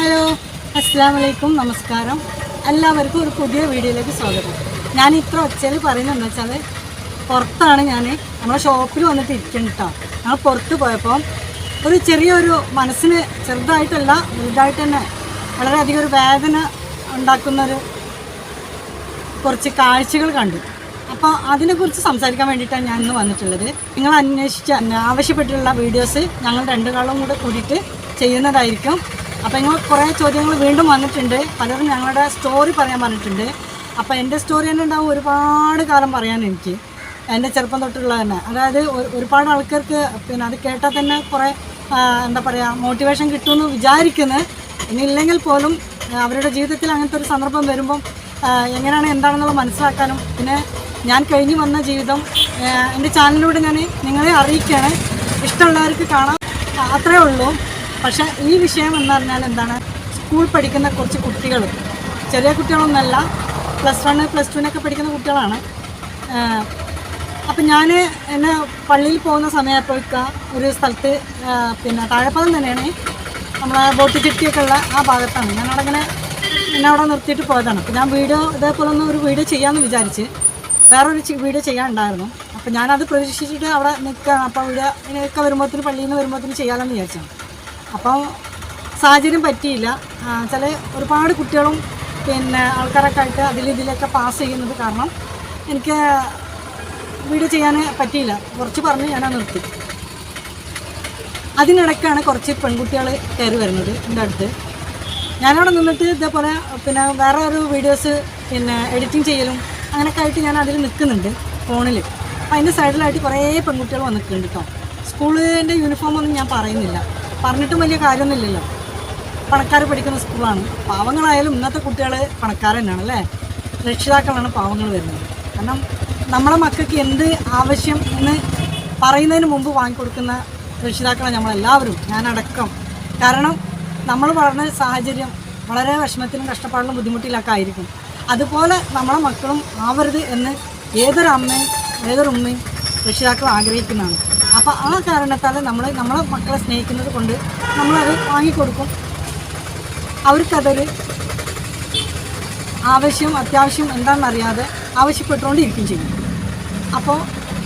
Hello അസ്സാം വലൈക്കും നമസ്കാരം. എല്ലാവർക്കും ഒരു പുതിയ വീഡിയോയിലേക്ക് സ്വാഗതം. ഞാൻ ഇത്ര ഒച്ചയിൽ പറയുന്നതെന്ന് വെച്ചാൽ പുറത്താണ് ഞാൻ നമ്മളെ ഷോപ്പിൽ വന്നിട്ട് ഇരിക്കണം കേട്ടോ ഞങ്ങൾ പുറത്ത് പോയപ്പോൾ ഒരു ചെറിയൊരു മനസ്സിന് ചെറുതായിട്ടല്ല വലുതായിട്ട് തന്നെ വളരെയധികം ഒരു വേദന ഉണ്ടാക്കുന്നൊരു കുറച്ച് കാഴ്ചകൾ കണ്ടു. അപ്പോൾ അതിനെക്കുറിച്ച് സംസാരിക്കാൻ വേണ്ടിയിട്ടാണ് ഞാൻ ഇന്ന് വന്നിട്ടുള്ളത്. നിങ്ങൾ അന്വേഷിച്ച ആവശ്യപ്പെട്ടിട്ടുള്ള വീഡിയോസ് ഞങ്ങൾ രണ്ടു കാളും കൂടെ കൂടിയിട്ട് ചെയ്യുന്നതായിരിക്കും. അപ്പോൾ ഞങ്ങൾ കുറേ ചോദ്യങ്ങൾ വീണ്ടും വന്നിട്ടുണ്ട്. പലരും ഞങ്ങളുടെ സ്റ്റോറി പറയാൻ പറഞ്ഞിട്ടുണ്ട്. അപ്പോൾ എന്റെ സ്റ്റോറി തന്നെ ഉണ്ടാവും ഒരുപാട് കാലം പറയാൻ എനിക്ക്. എന്റെ ചെറുപ്പം തൊട്ടുള്ള തന്നെ. അതായത് ഒരുപാട് ആൾക്കാർക്ക് പിന്നെ അത് കേട്ടാൽ തന്നെ കുറേ എന്താ പറയുക മോട്ടിവേഷൻ കിട്ടുമെന്ന് വിചാരിക്കുന്നത് ഇനി ഇല്ലെങ്കിൽ പോലും അവരുടെ ജീവിതത്തിൽ അങ്ങനത്തെ ഒരു സന്ദർഭം വരുമ്പം എങ്ങനെയാണ് എന്താണെന്നുള്ളത് മനസ്സിലാക്കാനും പിന്നെ ഞാൻ കഴിഞ്ഞു വന്ന ജീവിതം എന്റെ ചാനലിലൂടെ ഞാൻ നിങ്ങളെ അറിയിക്കുകയാണ്. ഇഷ്ടമുള്ളവർക്ക് കാണാം. അത്രയേ അത്രേ ഉള്ളൂ. പക്ഷേ ഈ വിഷയം എന്ന് പറഞ്ഞാൽ എന്താണ്? സ്കൂൾ പഠിക്കുന്ന കുറച്ച് കുട്ടികൾ ചെറിയ കുട്ടികളൊന്നല്ല പ്ലസ് വൺ പ്ലസ് ടുവിനൊക്കെ പഠിക്കുന്ന കുട്ടികളാണ്. അപ്പം ഞാൻ എന്നെ പള്ളിയിൽ പോകുന്ന സമയപ്പോഴേക്ക് ഒരു സ്ഥലത്ത് പിന്നെ താഴെപ്പാലം തന്നെയാണ് നമ്മളെ ബോട്ട് ചെട്ടിയൊക്കെ ഉള്ള ആ ഭാഗത്താണ്. ഞാൻ അവിടെ ഇങ്ങനെ എന്നെ അവിടെ നിർത്തിയിട്ട് പോയതാണ്. അപ്പോൾ ഞാൻ വീഡിയോ ഇതേപോലെ ഒന്ന് ഒരു വീഡിയോ ചെയ്യാമെന്ന് വിചാരിച്ച് വേറൊരു വീഡിയോ ചെയ്യാനുണ്ടായിരുന്നു. അപ്പം ഞാനത് പ്രതീക്ഷിച്ചിട്ട് അവിടെ നിൽക്കുകയാണ് അപ്പോൾ വീഡിയോ ഇങ്ങനെയൊക്കെ വരുമ്പോഴത്തേന് പള്ളിയിൽ നിന്ന് വരുമ്പോഴത്തേന് ചെയ്യാമെന്ന് വിചാരിച്ചാണ് അപ്പം സാഹചര്യം പറ്റിയില്ല. ചില ഒരുപാട് കുട്ടികളും പിന്നെ ആൾക്കാരൊക്കെ ആയിട്ട് അതിൽ ഇതിലൊക്കെ പാസ് ചെയ്യുന്നത് കാരണം എനിക്ക് വീഡിയോ ചെയ്യാൻ പറ്റിയില്ല. കുറച്ച് പറഞ്ഞ് ഞാൻ നിർത്തി. അതിനിടയ്ക്കാണ് കുറച്ച് പെൺകുട്ടികൾ കയറി വരുന്നത് എന്റെ അടുത്ത്. ഞാനവിടെ നിന്നിട്ട് ഇതേപോലെ പിന്നെ വേറെ ഒരു വീഡിയോസ് പിന്നെ എഡിറ്റിംഗ് ചെയ്യലും അങ്ങനെയൊക്കെ ആയിട്ട് ഞാൻ അതിൽ നിൽക്കുന്നുണ്ട് ഫോണിൽ അപ്പം അതിന്റെ സൈഡിലായിട്ട് കുറേ പെൺകുട്ടികൾ വന്നിട്ടുണ്ട് കേട്ടോ. സ്കൂളിന്റെ യൂണിഫോം ഒന്നും ഞാൻ പറയുന്നില്ല. പറഞ്ഞിട്ടും വലിയ കാര്യമൊന്നുമില്ലല്ലോ. പണക്കാർ പഠിക്കുന്ന സ്കൂളാണ്. പാവങ്ങളായാലും ഇന്നത്തെ കുട്ടികൾ പണക്കാർ തന്നെയാണ് അല്ലേ? രക്ഷിതാക്കളാണ് പാവങ്ങൾ വരുന്നത്. കാരണം നമ്മളെ മക്കൾക്ക് എന്ത് ആവശ്യം എന്ന് പറയുന്നതിന് മുമ്പ് വാങ്ങിക്കൊടുക്കുന്ന രക്ഷിതാക്കളെ നമ്മളെല്ലാവരും ഞാനടക്കം. കാരണം നമ്മൾ വളർന്ന സാഹചര്യം വളരെ വിഷമത്തിലും കഷ്ടപ്പാടിലും ബുദ്ധിമുട്ടിലൊക്കെ ആയിരിക്കും അതുപോലെ നമ്മളെ മക്കളും ആവരുത് എന്ന് ഏതൊരു അമ്മയും ഏതൊരു ഉമ്മയും രക്ഷിതാക്കളും ആഗ്രഹിക്കുന്നതാണ്. അപ്പോൾ ആ കാരണത്താൽ നമ്മൾ നമ്മളെ മക്കളെ സ്നേഹിക്കുന്നത് കൊണ്ട് നമ്മളത് വാങ്ങിക്കൊടുക്കും. അവർക്കതൊരു ആവശ്യം അത്യാവശ്യം എന്താണെന്നറിയാതെ ആവശ്യപ്പെട്ടുകൊണ്ടിരിക്കും ചെയ്യും. അപ്പോൾ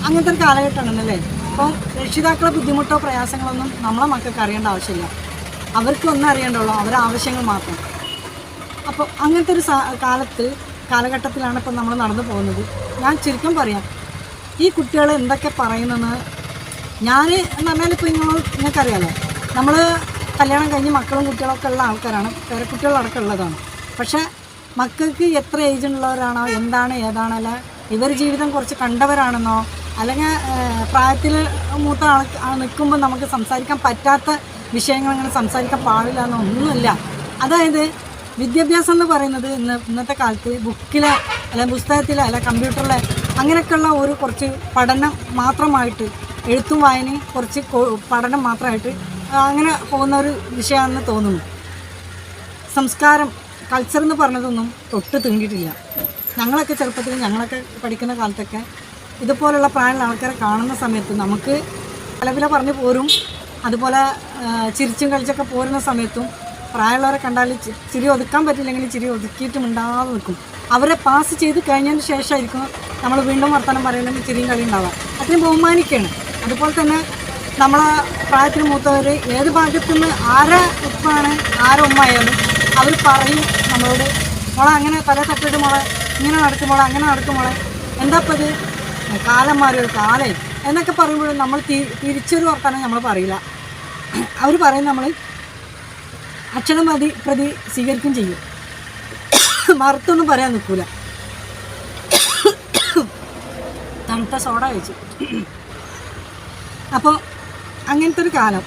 അങ്ങനത്തെ ഒരു കാലഘട്ടമാണെന്നല്ലേ അപ്പോൾ രക്ഷിതാക്കളെ ബുദ്ധിമുട്ടോ പ്രയാസങ്ങളൊന്നും നമ്മളെ മക്കൾക്ക് അറിയേണ്ട ആവശ്യമില്ല. അവർക്ക് ഒന്നും അറിയേണ്ടുള്ളൂ അവരുടെ ആവശ്യങ്ങൾ മാത്രം. അപ്പോൾ അങ്ങനത്തെ ഒരു കാലത്ത് കാലഘട്ടത്തിലാണ് ഇപ്പം നമ്മൾ നടന്നു പോകുന്നത്. ഞാൻ ചുരുക്കം പറയാം. ഈ കുട്ടികളെ എന്തൊക്കെ പറയുന്നെന്ന് ഞാൻ എന്ന് പറഞ്ഞാൽ നിങ്ങൾക്കറിയാലോ നമ്മൾ കല്യാണം കഴിഞ്ഞ് മക്കളും കുട്ടികളൊക്കെ ഉള്ള ആൾക്കാരാണ് പേരക്കുട്ടികളടക്കം ഉള്ളതാണ്. പക്ഷേ മക്കൾക്ക് എത്ര ഏജ് ഉള്ളവരാണോ എന്താണ് ഏതാണല്ല ഇവർ ജീവിതം കുറച്ച് കണ്ടവരാണെന്നോ അല്ലെങ്കിൽ പ്രായത്തിൽ മൂത്ത ആൾ നിൽക്കുമ്പോൾ നമുക്ക് സംസാരിക്കാൻ പറ്റാത്ത വിഷയങ്ങൾ അങ്ങനെ സംസാരിക്കാൻ പാടില്ല എന്നൊന്നുമില്ല. അതായത് വിദ്യാഭ്യാസം എന്ന് പറയുന്നത് ഇന്ന് ഇന്നത്തെ കാലത്ത് ബുക്കിലെ അല്ലെങ്കിൽ പുസ്തകത്തിലെ അല്ല കമ്പ്യൂട്ടറിലെ അങ്ങനെയൊക്കെയുള്ള ഒരു കുറച്ച് പഠനം മാത്രമായിട്ട് എഴുത്തും വായനയും കുറച്ച് പഠനം മാത്രമായിട്ട് അങ്ങനെ പോകുന്ന ഒരു വിഷയമാണെന്ന് തോന്നുന്നു. സംസ്കാരം കൾച്ചർ എന്ന് പറഞ്ഞതൊന്നും തൊട്ട് തീണ്ടിയിട്ടില്ല ഞങ്ങളൊക്കെ ചെറുപ്പത്തിൽ ഞങ്ങളൊക്കെ പഠിക്കുന്ന കാലത്തൊക്കെ ഇതുപോലുള്ള പ്രായമുള്ള ആൾക്കാരെ കാണുന്ന സമയത്ത് നമുക്ക് പല പറഞ്ഞു പോരും. അതുപോലെ ചിരിച്ചും കളിച്ചൊക്കെ പോരുന്ന സമയത്തും പ്രായമുള്ളവരെ കണ്ടാൽ ചിരി ഒതുക്കാൻ പറ്റില്ലെങ്കിൽ ചിരി ഒതുക്കിയിട്ടും ഉണ്ടാകാതെ നിൽക്കും. അവരെ പാസ് ചെയ്ത് കഴിഞ്ഞതിന് ശേഷമായിരിക്കും നമ്മൾ വീണ്ടും വർത്തമാനം പറയുന്നെങ്കിൽ ചിരിയും കളി ഉണ്ടാവുക. അത്രയും ബഹുമാനിക്കുകയാണ്. അതുപോലെ തന്നെ നമ്മളെ പ്രായത്തിന് മൂത്തവർ ഏത് ഭാഗത്തുനിന്ന് ആരെ ഉപ്പാണ് ആരെ ഉമ്മ ആയാലും അവർ പറയും നമ്മളോട് മോളെ അങ്ങനെ പല തട്ടിട്ട് മോളെ ഇങ്ങനെ നടക്കും മോളെ അങ്ങനെ നടക്കും മോളെ എന്താ ഇപ്പം ഇത്? കാലം മാറി ഒരു കാലേ. എന്നൊക്കെ പറയുമ്പോഴും നമ്മൾ തി തിരിച്ചൊരു വർത്തമാനം നമ്മൾ പറയില്ല. അവർ പറയും നമ്മൾ അക്ഷരം മതി പ്രതി സ്വീകരിക്കുകയും ചെയ്യും. മറുത്തൊന്നും പറയാൻ നിൽക്കൂല. തണുത്ത സോഡ കഴിച്ചു. അപ്പോൾ അങ്ങനത്തെ ഒരു കാലം.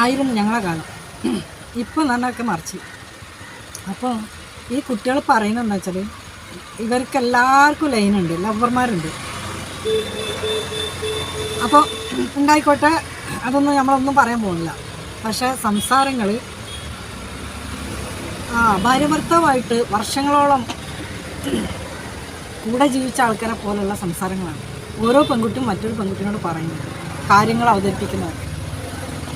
ആയിരുന്നു ഞങ്ങളെ കാലം. ഇപ്പോൾ നന്നൊക്കെ മറിച്ച്. അപ്പോൾ ഈ കുട്ടികൾ പറയുന്നതെന്ന് വെച്ചാൽ ഇവർക്ക് എല്ലാവർക്കും ലൈനുണ്ട് ലവർമാരുണ്ട് അപ്പോൾ ഉണ്ടായിക്കോട്ടെ അതൊന്നും നമ്മളൊന്നും പറയാൻ പോകുന്നില്ല. പക്ഷേ സംസാരങ്ങൾ ആ ഭാര്യ ഭർത്താവായിട്ട് വർഷങ്ങളോളം കൂടെ ജീവിച്ച ആൾക്കാരെ പോലുള്ള സംസാരങ്ങളാണ്. ഓരോ പെൺകുട്ടിയും മറ്റൊരു പെൺകുട്ടിയോട് പറയുന്നത്. കാര്യങ്ങൾ അവതരിപ്പിക്കുന്നത്.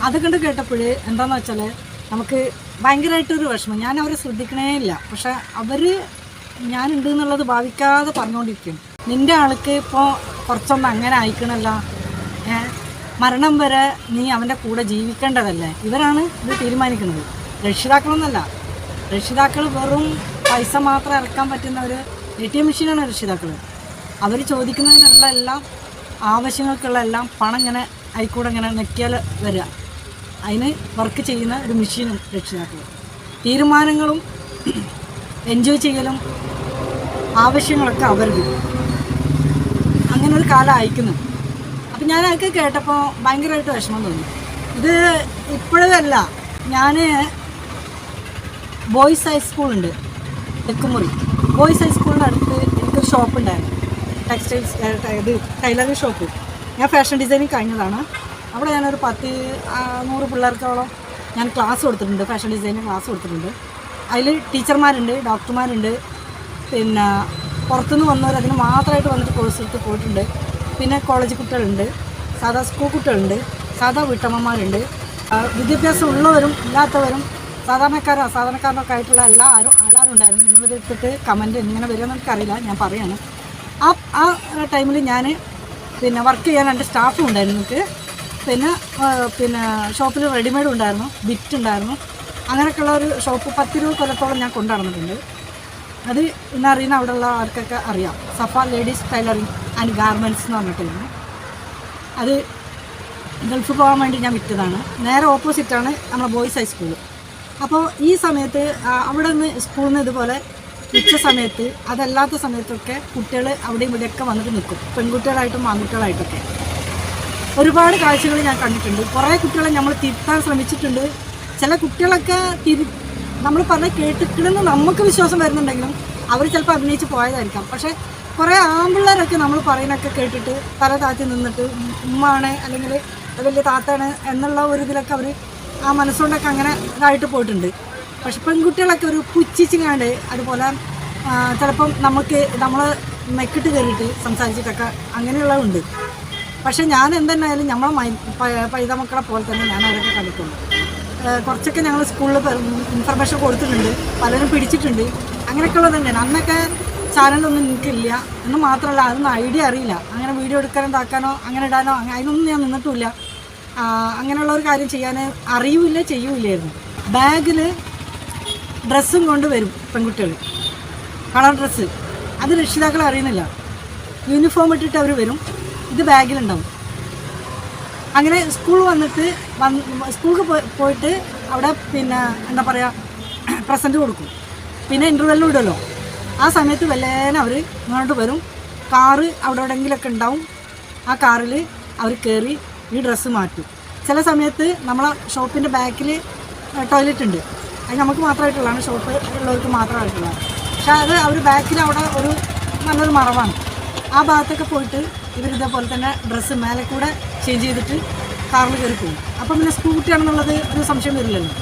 അത് കണ്ട് കേട്ടപ്പോൾ എന്താണെന്ന് വെച്ചാൽ നമുക്ക് ഭയങ്കരമായിട്ടൊരു വിഷമം. ഞാൻ അവരെ ശ്രദ്ധിക്കണേ ഇല്ല. പക്ഷെ അവർ ഞാനുണ്ട് എന്നുള്ളത് ഭാവിക്കാതെ പറഞ്ഞുകൊണ്ടിരിക്കും നിന്റെ ആൾക്ക് ഇപ്പോൾ കുറച്ചൊന്ന് അങ്ങനെ അയക്കണല്ല മരണം വരെ നീ അവന്റെ കൂടെ ജീവിക്കേണ്ടതല്ലേ? ഇവരാണ് ഇത് തീരുമാനിക്കുന്നത്. രക്ഷിതാക്കളൊന്നല്ല. രക്ഷിതാക്കൾ വെറും പൈസ മാത്രം ഇറക്കാൻ പറ്റുന്ന ഒരു എ ടി എം മെഷീനാണ് രക്ഷിതാക്കൾ അവർ ചോദിക്കുന്നതിനുള്ള എല്ലാം ആവശ്യങ്ങൾക്കുള്ള എല്ലാം പണം ഇങ്ങനെ ആയിക്കൂടെ ഇങ്ങനെ നെക്കിയാൽ വരിക അതിന് വർക്ക് ചെയ്യുന്ന ഒരു മെഷീനും രക്ഷിതാക്കൾ തീരുമാനങ്ങളും എൻജോയ് ചെയ്യലും ആവശ്യങ്ങളൊക്കെ അവരുടെ. അങ്ങനെ ഒരു കാലം അയക്കുന്നു അപ്പം ഞാൻ അതൊക്കെ കേട്ടപ്പോൾ ഭയങ്കരമായിട്ട് വിഷമം തോന്നി. ഇത് ഇപ്പോഴല്ല ഞാൻ ബോയ്സ് ഹൈസ്കൂളുണ്ട് തെക്കുമുറി. ബോയ്സ് ഹൈസ്കൂളിന്റെ അടുത്ത് എനിക്കൊരു ഷോപ്പ് ഉണ്ടായിരുന്നു. ടെക്സ്റ്റൈൽസ് ഇത് ടൈലറിംഗ് ഷോപ്പ് ഞാൻ ഫാഷൻ ഡിസൈനിങ് കഴിഞ്ഞതാണ്. അവിടെ ഞാനൊരു പത്ത് നൂറ് പിള്ളേർക്കോളം ഞാൻ ക്ലാസ് കൊടുത്തിട്ടുണ്ട്. ഫാഷൻ ഡിസൈനിങ് ക്ലാസ് കൊടുത്തിട്ടുണ്ട്. അതിൽ ടീച്ചർമാരുണ്ട് ഡോക്ടർമാരുണ്ട്. പിന്നെ പുറത്തുനിന്ന് വന്നവർ അതിന് മാത്രമായിട്ട് വന്നിട്ട് കോഴ്സ് എടുത്ത് പോയിട്ടുണ്ട്. പിന്നെ കോളേജ് കുട്ടികളുണ്ട്. സാധാ സ്കൂൾ കുട്ടികളുണ്ട്. സാധാ വീട്ടമ്മമാരുണ്ട്. വിദ്യാഭ്യാസം ഉള്ളവരും ഇല്ലാത്തവരും സാധാരണക്കാരും സാധാരണക്കാരനൊക്കെ ആയിട്ടുള്ള എല്ലാവരും ഉണ്ടായിരുന്നു നിങ്ങളിത് എടുത്തിട്ട് കമന്റ് എങ്ങനെ വരുമെന്ന് എനിക്കറിയില്ല. ഞാൻ പറയാണ്. ആ ആ ടൈമിൽ ഞാൻ പിന്നെ വർക്ക് ചെയ്യാൻ രണ്ട് സ്റ്റാഫും ഉണ്ടായിരുന്നു എനിക്ക്. പിന്നെ പിന്നെ ഷോപ്പിൽ റെഡിമെയ്ഡ് ഉണ്ടായിരുന്നു ബിറ്റ് ഉണ്ടായിരുന്നു. അങ്ങനെയൊക്കെയുള്ള ഒരു ഷോപ്പ് പത്തിരുപത് കൊല്ലത്തോളം ഞാൻ കൊണ്ടുനടന്നിട്ടുണ്ട് അത് ഇന്നറിയുന്ന അവിടെയുള്ള ആൾക്കൊക്കെ അറിയാം. Safa ladies tailoring and garments എന്ന് പറഞ്ഞിട്ടായിരുന്നു അത് ഗൾഫ് പോകാൻ വേണ്ടി ഞാൻ വിറ്റതാണ്. നേരെ ഓപ്പോസിറ്റാണ് നമ്മുടെ ബോയ്സ് ഹൈസ്കൂൾ അപ്പോൾ ഈ സമയത്ത് അവിടെ നിന്ന് സ്കൂളിൽ നിന്ന് ഇതുപോലെ വിറ്റ സമയത്ത് അതല്ലാത്ത സമയത്തൊക്കെ കുട്ടികൾ അവിടെ ഇവിടെയൊക്കെ വന്നിട്ട് നിൽക്കും. പെൺകുട്ടികളായിട്ടും ആൺകുട്ടികളായിട്ടൊക്കെ. ഒരുപാട് കാഴ്ചകൾ ഞാൻ കണ്ടിട്ടുണ്ട്. കുറേ കുട്ടികളെ നമ്മൾ തിരുത്താൻ ശ്രമിച്ചിട്ടുണ്ട്. ചില കുട്ടികളൊക്കെ തിരി നമ്മൾ പറഞ്ഞ കേട്ടിട്ടുണ്ടെന്ന് നമുക്ക് വിശ്വാസം വരുന്നുണ്ടെങ്കിലും അവർ ചിലപ്പോൾ അഭിനയിച്ച് പോയതായിരിക്കാം. പക്ഷേ കുറേ ആമ്പിള്ളേരൊക്കെ നമ്മൾ പറയുന്നൊക്കെ കേട്ടിട്ട് തല താഴ്ത്തി നിന്നിട്ട് ഉമ്മാണ് അല്ലെങ്കിൽ വലിയ താത്താണ് എന്നുള്ള ഒരു ഇതിലൊക്കെ അവർ ആ മനസ്സുകൊണ്ടൊക്കെ അങ്ങനെ ഇതായിട്ട് പോയിട്ടുണ്ട്. പക്ഷെ പെൺകുട്ടികളൊക്കെ ഒരു പുച്ഛിച്ചിങ്ങാണ്ട് അതുപോലെ ആ, ചിലപ്പം നമുക്ക് നമ്മൾ മെക്കിട്ട് കയറിയിട്ട് സംസാരിച്ചിട്ടൊക്കെ അങ്ങനെയുള്ളതുണ്ട് പക്ഷെ ഞാൻ എന്തെന്നായാലും നമ്മളെ മൈ പ- പൈത മക്കളെ പോലെ തന്നെ ഞാൻ അതൊക്കെ കളിക്കുന്നു കുറച്ചൊക്കെ ഞങ്ങൾ സ്കൂളിൽ ഇൻഫർമേഷൻ കൊടുത്തിട്ടുണ്ട് പലരും പിടിച്ചിട്ടുണ്ട്. അങ്ങനെയൊക്കെയുള്ളത് തന്നെയാണ്. അന്നൊക്കെ ചാനലൊന്നും എനിക്കില്ല. എന്ന് മാത്രമല്ല അതൊന്നും ഐഡിയ അറിയില്ല. അങ്ങനെ വീഡിയോ എടുക്കാനോ ഇതാക്കാനോ അങ്ങനെ ഇടാനോ അതിനൊന്നും ഞാൻ നിന്നിട്ടില്ല. അങ്ങനെയുള്ള ഒരു കാര്യം ചെയ്യാൻ അറിയില്ല ചെയ്യൂലായിരുന്നു ബാഗിൽ ഡ്രസ്സും കൊണ്ട് വരും പെൺകുട്ടികൾ. Colour dress. അത് രക്ഷിതാക്കൾ അറിയുന്നില്ല. യൂണിഫോം ഇട്ടിട്ട് അവർ വരും. ഇത് ബാഗിലുണ്ടാവും. അങ്ങനെ സ്കൂൾ വന്നിട്ട് വന്ന് സ്കൂളിൽ പോയിട്ട് അവിടെ പിന്നെ എന്താ പറയുക പ്രസന്റ് കൊടുക്കും. പിന്നെ ഇന്റർവെല്ലും ഇടുമല്ലോ ആ സമയത്ത് വല്ലേനെ അവർ ഇങ്ങോട്ട് വരും. കാറ് അവിടെ എവിടെയെങ്കിലൊക്കെ ഉണ്ടാവും. ആ കാറിൽ അവർ കയറി ഈ ഡ്രസ്സ് മാറ്റും. ചില സമയത്ത് നമ്മളെ ഷോപ്പിന്റെ ബാക്കിൽ ടോയ്ലറ്റ് ഉണ്ട്. അത് നമുക്ക് മാത്രമായിട്ടുള്ളതാണ് ഷോപ്പ് ഉള്ളവർക്ക് മാത്രമായിട്ടുള്ളത് പക്ഷേ അത് അവർ ബാക്കിൽ അവിടെ ഒരു നല്ലൊരു മറവാണ്. ആ ഭാഗത്തൊക്കെ പോയിട്ട് ഇവരിതേപോലെ തന്നെ ഡ്രസ്സ് മേലെ കൂടെ ചേഞ്ച് ചെയ്തിട്ട് കാറിൽ കയറി പോകും. അപ്പം പിന്നെ സ്കൂൾ കുട്ടിയാണെന്നുള്ളത് ഒരു സംശയം വരില്ലല്ലോ.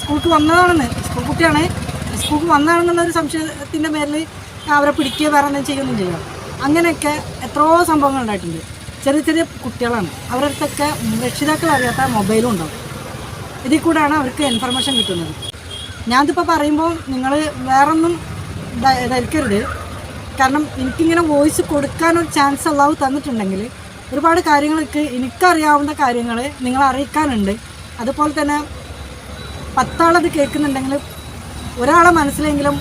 സ്കൂൾക്ക് വന്നതാണെന്ന് സ്കൂൾ കുട്ടിയാണ് സ്കൂൾക്ക് വന്നതാണെന്നുള്ള ഒരു സംശയത്തിന്റെ മേലിൽ അവരെ പിടിക്കുക വേറെ എന്തെങ്കിലും ചെയ്യുകയൊന്നും ചെയ്യാം അങ്ങനെയൊക്കെ എത്രയോ സംഭവങ്ങൾ ഉണ്ടായിട്ടുണ്ട്. ചെറിയ ചെറിയ കുട്ടികളാണ്. അവരുടെ അടുത്തൊക്കെ രക്ഷിതാക്കൾ അറിയാത്ത മൊബൈലും ഉണ്ടാവും. ഇതിൽ കൂടെയാണ് അവർക്ക് ഇൻഫർമേഷൻ കിട്ടുന്നത്. ഞാനിതിപ്പോൾ പറയുമ്പോൾ നിങ്ങൾ വേറൊന്നും ധരിക്കരുത് കാരണം എനിക്കിങ്ങനെ വോയിസ് കൊടുക്കാനൊരു ചാൻസ് അള്ളാഹു തന്നിട്ടുണ്ടെങ്കിൽ ഒരുപാട് കാര്യങ്ങൾക്ക് എനിക്കറിയാവുന്ന കാര്യങ്ങൾ നിങ്ങൾ അറിയിക്കാനുണ്ട്. അതുപോലെ തന്നെ പത്താളത് കേൾക്കുന്നുണ്ടെങ്കിൽ ഒരാളെ മനസ്സിലെങ്കിലും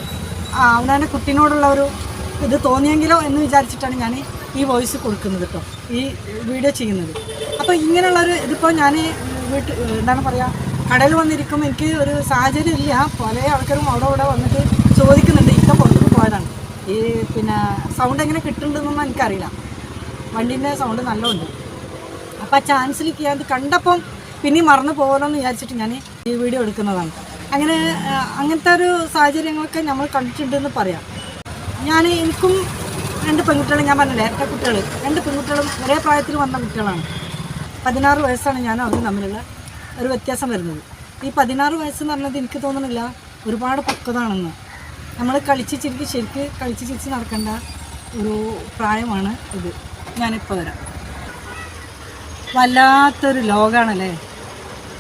അവനവന്റെ കുട്ടീനോടുള്ള ഒരു ഇത് തോന്നിയെങ്കിലോ എന്ന് വിചാരിച്ചിട്ടാണ് ഞാൻ ഈ വോയിസ് കൊടുക്കുന്നത് കേട്ടോ ഈ വീഡിയോ ചെയ്യുന്നത്. അപ്പോൾ ഇങ്ങനെയുള്ളൊരു ഇതിപ്പോൾ ഞാൻ വീട്ടിൽ എന്താണ് പറയുക കടയിൽ വന്നിരിക്കും. എനിക്ക് ഒരു സാഹചര്യം ഇല്ല. പല ആൾക്കാരും അവിടെ ഇവിടെ വന്നിട്ട് ചോദിക്കുന്നുണ്ട്. ഇപ്പം പുറത്തേക്ക് പോയതാണ്. ഈ പിന്നെ സൗണ്ട് എങ്ങനെ കിട്ടുന്നുണ്ടെന്നൊന്നും എനിക്കറിയില്ല. വണ്ടീന്റെ സൗണ്ട് നല്ലോണ്ട്. അപ്പോൾ ആ ചാൻസിലേക്ക് ഞാൻ കണ്ടപ്പം പിന്നെയും മറന്നു പോകണമെന്ന് വിചാരിച്ചിട്ട് ഞാൻ ഈ വീഡിയോ എടുക്കുന്നതാണ്. അങ്ങനെ അങ്ങനത്തെ ഒരു സാഹചര്യങ്ങളൊക്കെ നമ്മൾ കണ്ടിട്ടുണ്ടെന്ന് പറയാം. ഞാൻ എനിക്കും രണ്ട് പെൺകുട്ടികളും ഞാൻ പറഞ്ഞില്ലേ ഇരട്ട കുട്ടികൾ രണ്ട് പെൺകുട്ടികളും ഒരേ പ്രായത്തിൽ വന്ന കുട്ടികളാണ്. പതിനാറ് വയസ്സാണ് ഞാൻ അവരും തമ്മിലുള്ള ഒരു വ്യത്യാസം വരുന്നത്. ഈ പതിനാറ് വയസ്സെന്ന് പറഞ്ഞത് എനിക്ക് തോന്നുന്നില്ല ഒരുപാട് പക്വതാണെന്ന് നമ്മൾ കളിച്ച് ചിരിക്ക് ശരിക്ക് കളിച്ച് ചിരിച്ച് നടക്കേണ്ട ഒരു പ്രായമാണ് ഇത്. ഞാനിപ്പോൾ വരാം. വല്ലാത്തൊരു ലോകമാണല്ലേ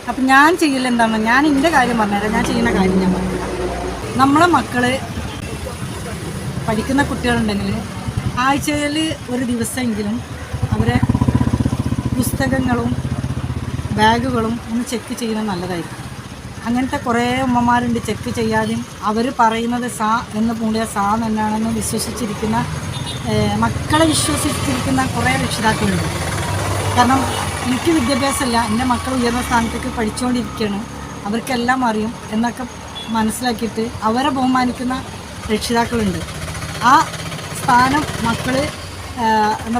അപ്പം ഞാൻ ചെയ്യില്ല എന്താണ്? ഞാൻ എന്റെ കാര്യം പറഞ്ഞുതരാം. ഞാൻ ചെയ്യുന്ന കാര്യം ഞാൻ പറഞ്ഞുതരാം. നമ്മളെ മക്കൾ പഠിക്കുന്ന കുട്ടികളുണ്ടെങ്കിൽ ആഴ്ചയിൽ ഒരു ദിവസമെങ്കിലും അവരെ പുസ്തകങ്ങളും ബാഗുകളും ഒന്ന് ചെക്ക് ചെയ്യുന്നത് നല്ലതായിരിക്കും. അങ്ങനത്തെ കുറേ ഉമ്മമാരുണ്ട് ചെക്ക് ചെയ്യാതെയും. അവർ പറയുന്നത് സാ എന്ന് പൂണ്ടിയ സാ തന്നെയാണെന്ന് വിശ്വസിച്ചിരിക്കുന്ന മക്കളെ വിശ്വസിച്ചിരിക്കുന്ന കുറേ രക്ഷിതാക്കളുണ്ട്. കാരണം എനിക്ക് വിദ്യാഭ്യാസമല്ല എന്റെ മക്കൾ ഉയർന്ന സ്ഥാനത്തേക്ക് പഠിച്ചുകൊണ്ടിരിക്കുകയാണ്. അവർക്കെല്ലാം അറിയും എന്നൊക്കെ മനസ്സിലാക്കിയിട്ട് അവരെ ബഹുമാനിക്കുന്ന രക്ഷിതാക്കളുണ്ട്. ആ സ്ഥാനം മക്കൾ എന്താ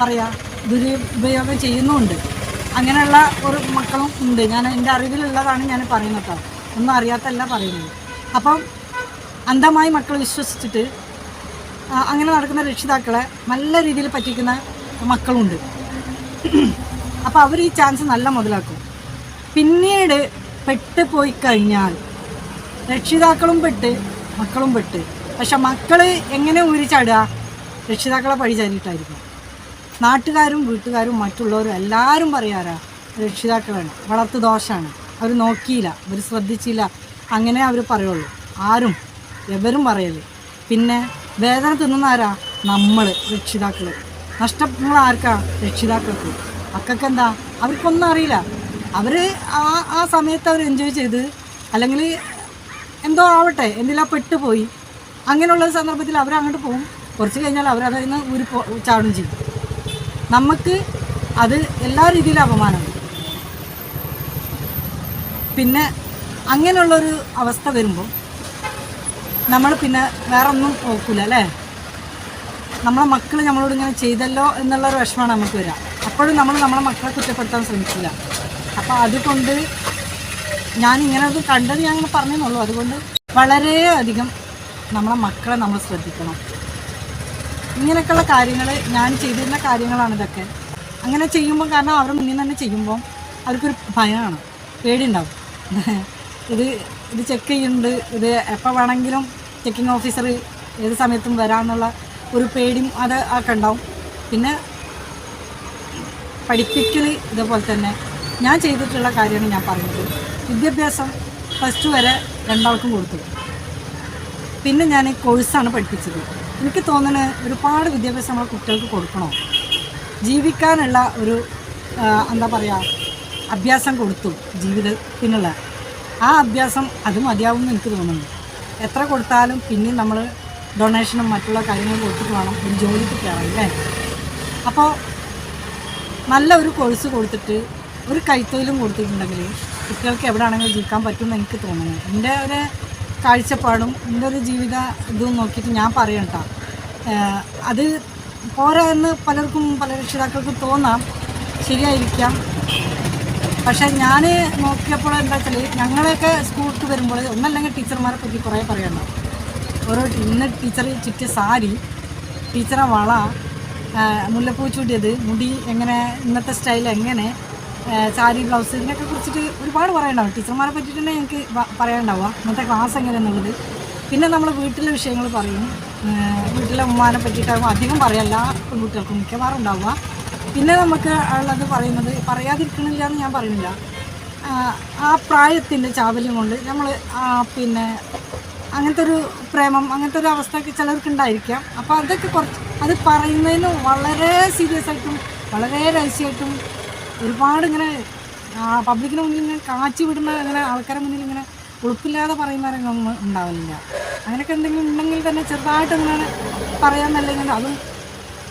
പറയുക ദുരുപയോഗം ചെയ്യുന്നുമുണ്ട്. അങ്ങനെയുള്ള ഒരു മക്കളും ഉണ്ട്. ഞാൻ എന്റെ അറിവിലുള്ളതാണ് ഞാൻ പറയുന്നത് ഒന്നും അറിയാത്തല്ല പറയുന്നത്. അപ്പം അന്ധമായി മക്കൾ വിശ്വസിച്ചിട്ട് അങ്ങനെ നടക്കുന്ന രക്ഷിതാക്കളെ നല്ല രീതിയിൽ പറ്റിക്കുന്ന മക്കളുണ്ട്. അപ്പോൾ അവർ ഈ ചാൻസ് നല്ല മുതലാക്കും. പിന്നീട് പെട്ട് പോയി കഴിഞ്ഞാൽ രക്ഷിതാക്കളും പെട്ട് മക്കളും പെട്ട്. പക്ഷെ മക്കൾ എങ്ങനെ ഊരിച്ചാടുക? രക്ഷിതാക്കളെ പഴി ചാരിയിട്ടായിരിക്കും. നാട്ടുകാരും വീട്ടുകാരും മറ്റുള്ളവരും എല്ലാവരും പറയാറാ രക്ഷിതാക്കളാണ്. വളർത്തു ദോഷമാണ് അവർ നോക്കിയില്ല അവർ ശ്രദ്ധിച്ചില്ല. അങ്ങനെ അവർ പറയുള്ളൂ. ആരും എവരും പറയൽ. പിന്നെ വേദന തിന്നുന്ന ആരാ നമ്മൾ രക്ഷിതാക്കൾ നഷ്ടങ്ങൾ ആർക്കാ? രക്ഷിതാക്കൾക്ക്. മക്കൾക്ക് എന്താ? അവർക്കൊന്നും അറിയില്ല. അവർ ആ ആ സമയത്ത് അവർ എൻജോയ് ചെയ്ത് അല്ലെങ്കിൽ എന്തോ ആവട്ടെ എന്തിലാ പെട്ടുപോയി. അങ്ങനെയുള്ള സന്ദർഭത്തിൽ അവർ അങ്ങോട്ട് പോകും. കുറച്ച് കഴിഞ്ഞാൽ അവരതിൽ നിന്ന് ഊരി ചാടും ചെയ്യും. നമുക്ക് അത് എല്ലാ രീതിയിലും അപമാനമാണ് പിന്നെ അങ്ങനെയുള്ളൊരു അവസ്ഥ വരുമ്പോൾ നമ്മൾ പിന്നെ വേറെ ഒന്നും നോക്കില്ല അല്ലേ? നമ്മളെ മക്കൾ നമ്മളോട് ഇങ്ങനെ ചെയ്തല്ലോ എന്നുള്ളൊരു വിഷമമാണ് നമുക്ക് വരിക. അപ്പോഴും നമ്മൾ നമ്മളെ മക്കളെ കുറ്റപ്പെടുത്താൻ ശ്രമിക്കില്ല. അപ്പോൾ അതുകൊണ്ട് ഞാൻ ഇങ്ങനെ അത് കണ്ടത് ഞാൻ ഇങ്ങനെ പറഞ്ഞെന്നുള്ളൂ. അതുകൊണ്ട് വളരെയധികം നമ്മളെ മക്കളെ നമ്മൾ ശ്രദ്ധിക്കണം. ഇങ്ങനെയൊക്കെയുള്ള കാര്യങ്ങൾ ഞാൻ ചെയ്തിരുന്ന കാര്യങ്ങളാണ് ഇതൊക്കെ. അങ്ങനെ ചെയ്യുമ്പോൾ കാരണം അവരുടെ മുന്നിൽ തന്നെ ചെയ്യുമ്പോൾ അവർക്കൊരു ഭയമാണ് പേടിയുണ്ടാവും. ഇത് ഇത് ചെക്ക് ചെയ്യുന്നുണ്ട് ഇത് എപ്പോൾ വേണമെങ്കിലും ചെക്കിംഗ് ഓഫീസർ ഏത് സമയത്തും വരാമെന്നുള്ള ഒരു പേടിയും അത് ഒക്കെ ഉണ്ടാവും. പിന്നെ പഠിപ്പിക്കൽ ഇതേപോലെ തന്നെ. ഞാൻ ചെയ്തിട്ടുള്ള കാര്യമാണ് ഞാൻ പറയുന്നത്. വിദ്യാഭ്യാസം പ്ലസ് ടു വരെ രണ്ടാൾക്കും കൊടുത്തു. പിന്നെ ഞാൻ കോഴ്സാണ് പഠിപ്പിച്ചത്. എനിക്ക് തോന്നുന്നത് ഒരുപാട് വിദ്യാഭ്യാസം നമ്മളെ കുട്ടികൾക്ക് കൊടുക്കണോ? ജീവിക്കാനുള്ള ഒരു എന്താ പറയുക അഭ്യാസം കൊടുത്തു ജീവിതത്തിനുള്ള. ആ അഭ്യാസം അത് മതിയാവുമെന്ന് എനിക്ക് തോന്നുന്നു. എത്ര കൊടുത്താലും പിന്നെ നമ്മൾ ഡൊണേഷനും മറ്റുള്ള കാര്യങ്ങളും കൊടുത്തിട്ട് വേണം ഒരു ജോലിക്ക് കയറാൻ അല്ലേ? അപ്പോൾ നല്ല ഒരു കോഴ്സ് കൊടുത്തിട്ട് ഒരു കൈത്തൊഴിലും കൊടുത്തിട്ടുണ്ടെങ്കിൽ കുട്ടികൾക്ക് എവിടെയാണെങ്കിലും ജീവിക്കാൻ പറ്റുമെന്ന് എനിക്ക് തോന്നുന്നു. എന്റെ ഒരു കാഴ്ചപ്പാടും എന്റെ ഒരു ജീവിത ഇതും നോക്കിയിട്ട് ഞാൻ പറയണ്ട അത് പോരാ എന്ന് പലർക്കും പല രക്ഷിതാക്കൾക്കും തോന്നാം. ശരിയായിരിക്കാം. പക്ഷേ ഞാൻ നോക്കിയപ്പോൾ എന്താ വെച്ചാൽ ഞങ്ങളൊക്കെ സ്കൂൾക്ക് വരുമ്പോൾ ഒന്നല്ലെങ്കിൽ ടീച്ചർമാരെ പറ്റി കുറേ പറയണം ഓരോ ഇന്ന് ടീച്ചർ ചുറ്റിയ സാരി ടീച്ചറെ വള മുല്ലപ്പൂ ചൂടിയത് മുടി എങ്ങനെ ഇന്നത്തെ സ്റ്റൈൽ എങ്ങനെ സാരി ബ്ലൗസ് ഇതിനൊക്കെ കുറിച്ചിട്ട് ഒരുപാട് പറയാനുണ്ടാവും ടീച്ചർമാരെ പറ്റിയിട്ട് തന്നെ എനിക്ക് പറയാനുണ്ടാവുക ഇന്നത്തെ ക്ലാസ് എങ്ങനെയെന്നുള്ളത്. പിന്നെ നമ്മൾ വീട്ടിലെ വിഷയങ്ങൾ പറയും. വീട്ടിലെ ഉമ്മാനെ പറ്റിയിട്ടാകുമ്പോൾ അധികം പറയല്ല പെൺകുട്ടികൾക്കും മിക്കവാറും ഉണ്ടാവുക. പിന്നെ നമുക്ക് ഉള്ളത് പറയുന്നത് പറയാതിരിക്കണില്ല എന്ന് ഞാൻ പറയുന്നില്ല. ആ പ്രായത്തിന്റെ ചാവല്യം കൊണ്ട് നമ്മൾ പിന്നെ അങ്ങനത്തെ ഒരു പ്രേമം അങ്ങനത്തെ ഒരു അവസ്ഥയൊക്കെ ചിലർക്ക് ഉണ്ടായിരിക്കാം അപ്പോൾ അതൊക്കെ കുറച്ച് അത് പറയുന്നതിന് വളരെ സീരിയസ് ആയിട്ടും വളരെ രഹസ്യമായിട്ടും ഒരുപാട് ഇങ്ങനെ പബ്ലിക്കിന് മുന്നിൽ ഇങ്ങനെ കാച്ചി വിടുന്ന അങ്ങനെ ആൾക്കാരെ മുന്നിൽ ഇങ്ങനെ ഉളുപ്പില്ലാതെ പറയുന്ന രംഗമൊന്നും ഉണ്ടാവില്ല അങ്ങനെയൊക്കെ എന്തെങ്കിലും ഉണ്ടെങ്കിൽ തന്നെ ചെറുതായിട്ട് ഇങ്ങനെ പറയാമെന്നല്ലെങ്കിൽ അതും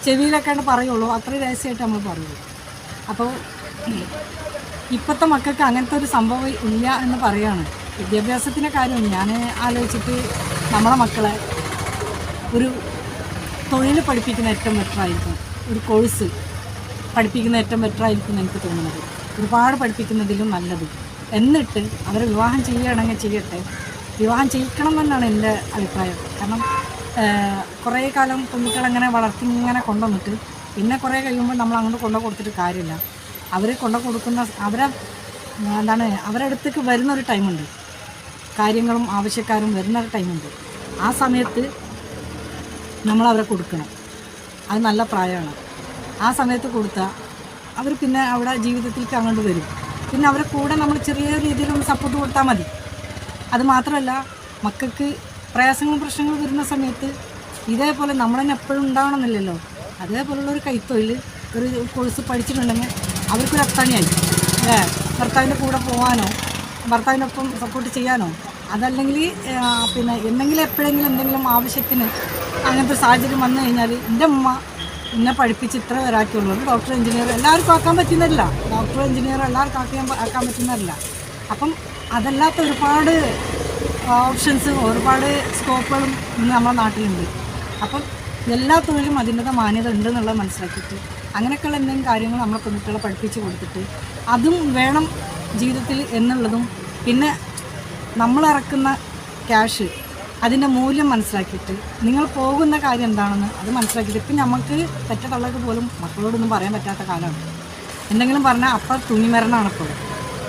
ചെവിയിലൊക്കെയാണ് പറയുള്ളൂ. അത്രയും രഹസ്യമായിട്ട് നമ്മൾ പറയുള്ളൂ. അപ്പോൾ ഇപ്പോഴത്തെ മക്കൾക്ക് അങ്ങനത്തെ ഒരു സംഭവം ഇല്ല എന്ന് പറയുകയാണ് വിദ്യാഭ്യാസത്തിന്റെ കാര്യം ഞാൻ ആലോചിച്ചിട്ട് നമ്മുടെ മക്കളെ ഒരു തൊഴിൽ പഠിപ്പിക്കുന്ന ഏറ്റവും ബെറ്ററായിരിക്കും ഒരു കോഴ്സ് പഠിപ്പിക്കുന്ന ഏറ്റവും ബെറ്റർ ആയിരിക്കും എനിക്ക് തോന്നുന്നത്. ഒരുപാട് പഠിപ്പിക്കുന്നതിലും നല്ലത്. എന്നിട്ട് അവരെ വിവാഹം ചെയ്യുകയാണെങ്കിൽ ചെയ്യട്ടെ. വിവാഹം ചെയ്യിക്കണം എന്നാണ് എന്റെ അഭിപ്രായം. കാരണം കുറേ കാലം കുഞ്ഞുക്കളങ്ങനെ വളർത്തി ഇങ്ങനെ കൊണ്ടുവന്നിട്ട് പിന്നെ കുറേ കഴിയുമ്പോൾ നമ്മൾ അങ്ങോട്ട് കൊണ്ടു കൊടുത്തിട്ട് കാര്യമില്ല. അവർ കൊണ്ടു കൊടുക്കുന്ന അവരെ എന്താണ് അവരുടെ അടുത്തേക്ക് വരുന്നൊരു ടൈമുണ്ട്. കാര്യങ്ങളും ആവശ്യക്കാരും വരുന്ന വരുന്നൊരു ടൈമുണ്ട്. ആ സമയത്ത് നമ്മൾ അവരെ കൊടുക്കണം. അത് നല്ല പ്രായമാണ്. ആ സമയത്ത് കൊടുത്താൽ അവർ പിന്നെ അവിടെ ജീവിതത്തിൽ അങ്ങോട്ട് വരും. പിന്നെ അവരെ കൂടെ നമ്മൾ ചെറിയ രീതിയിൽ ഒന്ന് സപ്പോർട്ട് കൊടുത്താൽ മതി. അത് മാത്രമല്ല മക്കൾക്ക് പ്രയാസങ്ങളും പ്രശ്നങ്ങളും വരുന്ന സമയത്ത് ഇതേപോലെ നമ്മൾ തന്നെ എപ്പോഴും ഉണ്ടാവണമെന്നില്ലല്ലോ. അതേപോലുള്ള ഒരു കൈത്തൊഴിൽ ഒരു കോഴ്സ് പഠിച്ചിട്ടുണ്ടെങ്കിൽ അവർക്കൊരു അത്താണിയായി. അല്ലേ? ഭർത്താവിന്റെ കൂടെ പോകാനോ ഭർത്താവിനൊപ്പം സപ്പോർട്ട് ചെയ്യാനോ അതല്ലെങ്കിൽ പിന്നെ എന്തെങ്കിലും എപ്പോഴെങ്കിലും എന്തെങ്കിലും ആവശ്യത്തിന് അങ്ങനത്തെ സാഹചര്യം വന്നു കഴിഞ്ഞാൽ എന്റെ അമ്മ എന്നെ പഠിപ്പിച്ച് ഇത്ര പേരാക്കിയുള്ളൂ ഡോക്ടർ എഞ്ചിനീയർ എല്ലാവർക്കും ആക്കാൻ പറ്റുന്നില്ല ഡോക്ടർ എഞ്ചിനീയർ എല്ലാവർക്കും ആക്കാൻ ആക്കാൻ പറ്റുന്നില്ല അപ്പം അതല്ലാത്ത ഒരുപാട് ഓപ്ഷൻസ് ഒരുപാട് സ്കോപ്പുകളും ഇന്ന് നമ്മുടെ നാട്ടിലുണ്ട്. അപ്പം എല്ലാ തൊഴിലും അതിന്റെ മാന്യത ഉണ്ട് എന്നുള്ളത് മനസ്സിലാക്കിയിട്ട് അങ്ങനെയൊക്കെയുള്ള എന്തെങ്കിലും കാര്യങ്ങൾ നമ്മളെ പെൺകുട്ടികളെ പഠിപ്പിച്ച് കൊടുത്തിട്ട് അതും വേണം ജീവിതത്തിൽ എന്നുള്ളതും. പിന്നെ നമ്മളിറക്കുന്ന ക്യാഷ് അതിന്റെ മൂല്യം മനസ്സിലാക്കിയിട്ട് നിങ്ങൾ പോകുന്ന കാര്യം എന്താണെന്ന് അത് മനസ്സിലാക്കിയിട്ട് ഇപ്പം നമുക്ക് പെറ്റതള്ളക്ക് പോലും മക്കളോടൊന്നും പറയാൻ പറ്റാത്ത കാലമാണ്. എന്തെങ്കിലും പറഞ്ഞാൽ അപ്പം തുണിമരണമാണ് ഇപ്പോൾ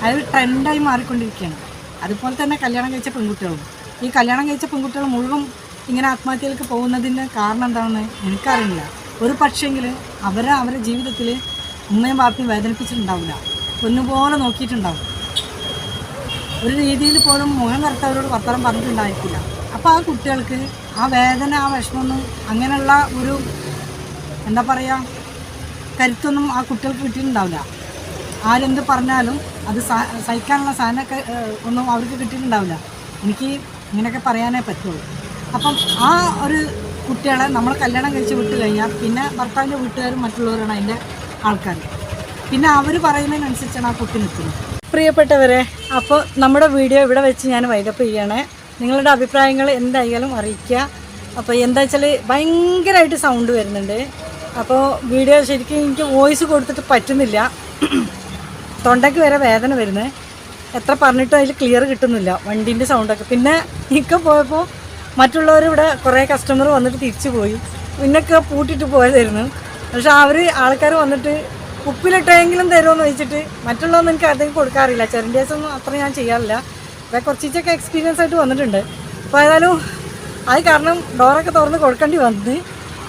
അതൊരു ട്രെൻഡായി മാറിക്കൊണ്ടിരിക്കുകയാണ്. അതുപോലെ തന്നെ കല്യാണം കഴിച്ച പെൺകുട്ടികളും. ഈ കല്യാണം കഴിച്ച പെൺകുട്ടികൾ മുഴുവൻ ഇങ്ങനെ ആത്മഹത്യയിലേക്ക് പോകുന്നതിന്റെ കാരണം എന്താണെന്ന് എനിക്കറിയില്ല. ഒരു പക്ഷേങ്കിൽ അവരെ അവരുടെ ജീവിതത്തിൽ ഉമ്മയും പാപ്പയും വേദനിപ്പിച്ചിട്ടുണ്ടാവില്ല. പൊന്നുപോലെ നോക്കിയിട്ടുണ്ടാവും. ഒരു രീതിയിൽ പോലും മുഖം കറുത്തവരോട് വർത്തമാനം പറഞ്ഞിട്ടുണ്ടായിരിക്കില്ല അപ്പോൾ ആ കുട്ടികൾക്ക് ആ വേദന ആ വിഷമമൊന്നും അങ്ങനെയുള്ള ഒരു എന്താ പറയുക കരുത്തൊന്നും ആ കുട്ടികൾക്ക് കിട്ടിയിട്ടുണ്ടാവില്ല. ആരെന്ത് പറഞ്ഞാലും അത് സഹിക്കാനുള്ള സാധനമൊക്കെ ഒന്നും അവർക്ക് കിട്ടിയിട്ടുണ്ടാവില്ല. എനിക്ക് ഇങ്ങനെയൊക്കെ പറയാനേ പറ്റുള്ളൂ. അപ്പം ആ ഒരു കുട്ടികളെ നമ്മൾ കല്യാണം കഴിച്ച് വിട്ട് കഴിഞ്ഞാൽ പിന്നെ ഭർത്താവിന്റെ വീട്ടുകാരും മറ്റുള്ളവരാണ് അതിന്റെ ആൾക്കാർ പിന്നെ അവർ പറയുന്നതിനനുസരിച്ചാണ് ആ കുട്ടി നിൽക്കുന്നത്. പ്രിയപ്പെട്ടവരെ അപ്പോൾ നമ്മുടെ വീഡിയോ ഇവിടെ വെച്ച് ഞാൻ വൈകപ്പ് ചെയ്യണേ നിങ്ങളുടെ അഭിപ്രായങ്ങൾ എന്തായാലും അറിയിക്കുക. അപ്പോൾ എന്താ വെച്ചാൽ ഭയങ്കരമായിട്ട് സൗണ്ട് വരുന്നുണ്ട്. അപ്പോൾ വീഡിയോ ശരിക്കും എനിക്ക് വോയിസ് കൊടുത്തിട്ട് പറ്റുന്നില്ല. തൊണ്ടയ്ക്ക് വരെ വേദന വരുന്നത് എത്ര പറഞ്ഞിട്ടും അതിൽ ക്ലിയർ കിട്ടുന്നില്ല വണ്ടീന്റെ സൗണ്ടൊക്കെ പിന്നെ ഇക്ക പോയപ്പോൾ മറ്റുള്ളവരിവിടെ കുറേ കസ്റ്റമർ വന്നിട്ട് തിരിച്ചു പോയി. പിന്നൊക്കെ പൂട്ടിട്ട് പോയതായിരുന്നു. പക്ഷെ അവർ ആൾക്കാർ വന്നിട്ട് ഉപ്പിലിട്ടെങ്കിലും തരുമെന്ന് വെച്ചിട്ട് മറ്റുള്ളതൊന്നും എനിക്ക് അധികം കൊടുക്കാറില്ല. ചെറിയ ഒന്നും അത്ര ഞാൻ ചെയ്യാറില്ല. അപ്പോൾ കുറച്ചൊക്കെ എക്സ്പീരിയൻസ് ആയിട്ട് വന്നിട്ടുണ്ട്. അപ്പോൾ ഏതായാലും അത് കാരണം ഡോറൊക്കെ തുറന്ന് കൊടുക്കേണ്ടി വന്ന്.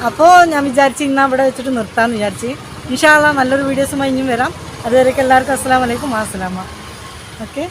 അപ്പോൾ ഞാൻ വിചാരിച്ച് ഇന്ന് അവിടെ വെച്ചിട്ട് നിർത്താമെന്ന് വിചാരിച്ച്. ഇൻഷാല്ല നല്ലൊരു വീഡിയോസുമായി ഇനിയും വരാം. അതുവരേക്കും എല്ലാവർക്കും അസ്സാം വലൈക്കും അസ്സലാമ ഓക്കെ?